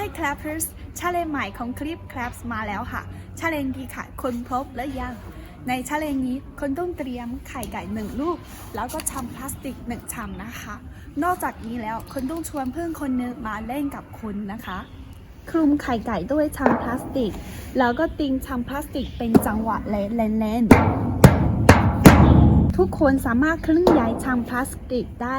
Hi Clappers ชาเลนใหม่ของคลิป Claps มาแล้วค่ะชาเลนดีค่ะ คนพบและยัง ในชาเลนนี้คนต้องเตรียมไข่ไก่หนึ่งลูก แล้วก็ชำพลาสติกหนึ่งชำนะคะ นอกจากนี้แล้วคนต้องชวนเพื่อนคนนึงมาเล่นกับคุณนะคะ คลุมไข่ไก่ด้วยชำพลาสติก แล้วก็ติงชำพลาสติกเป็นจังหวะเล่นๆ ทุกคนสามารถเคลื่อนย้ายชามพลาสติกได้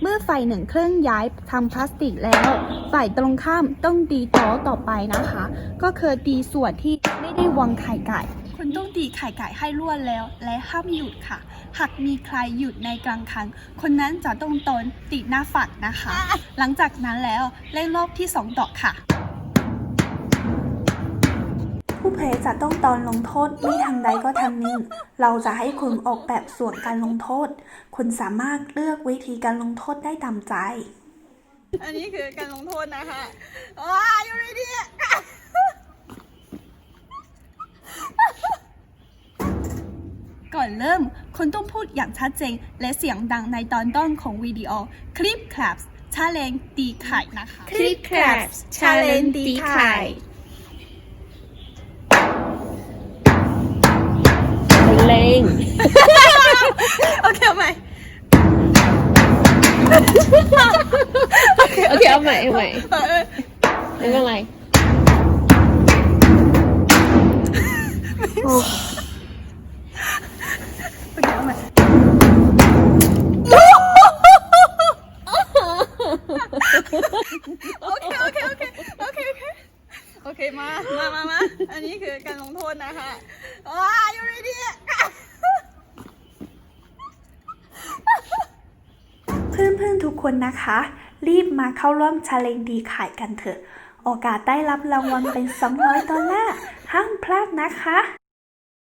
เมื่อฝ่ายหนึ่งเคลื่อนย้ายชามพลาสติกแล้ว ฝ่ายตรงข้ามต้องตีโต๊ะต่อไปนะคะ ก็คือตีส่วนที่ไม่ได้วางไข่ไก่คุณต้องตีไข่ไก่ให้รวดแล้ว และห้ามหยุดค่ะ หากมีใครหยุดในกลางคันคนนั้นจะต้องโดนติดหน้าฝักนะคะ หลังจากนั้นแล้วเล่นรอบที่สองต่อค่ะ ผู้แพ้จะต้องตอนลงโทษไม่ทางใดก็ทางหนึ่ง เราจะให้คุณออกแบบส่วนการลงโทษ คุณสามารถเลือกวิธีการลงโทษได้ตามใจ อันนี้คือการลงโทษนะคะว้าอยู่ดีๆก่อนเริ่ม คุณต้องพูดอย่างชัดเจนและเสียงดังในตอนต้นของวิดีโอ คลิป Claps ชาเลนตีไข่นะคะ Clip Claps Challenge ตีไข่ โอเคเอาใหม่ โอเคเอาใหม่เอาใหม่เออเออไม่เป็นไรโอเคเอาใหม่โอเคโอเคโอเคโอเคโอเคโอเคมามามามาอันนี้คือการลงโทษนะคะว้าอยู่ดีๆ เพื่อนๆ ทุกคนนะคะ รีบมาเข้าร่วมชาเลนดีขายกันเถอะ โอกาสได้รับรางวัลเป็น 200 ดอลลาร์ ห้ามพลาดนะคะ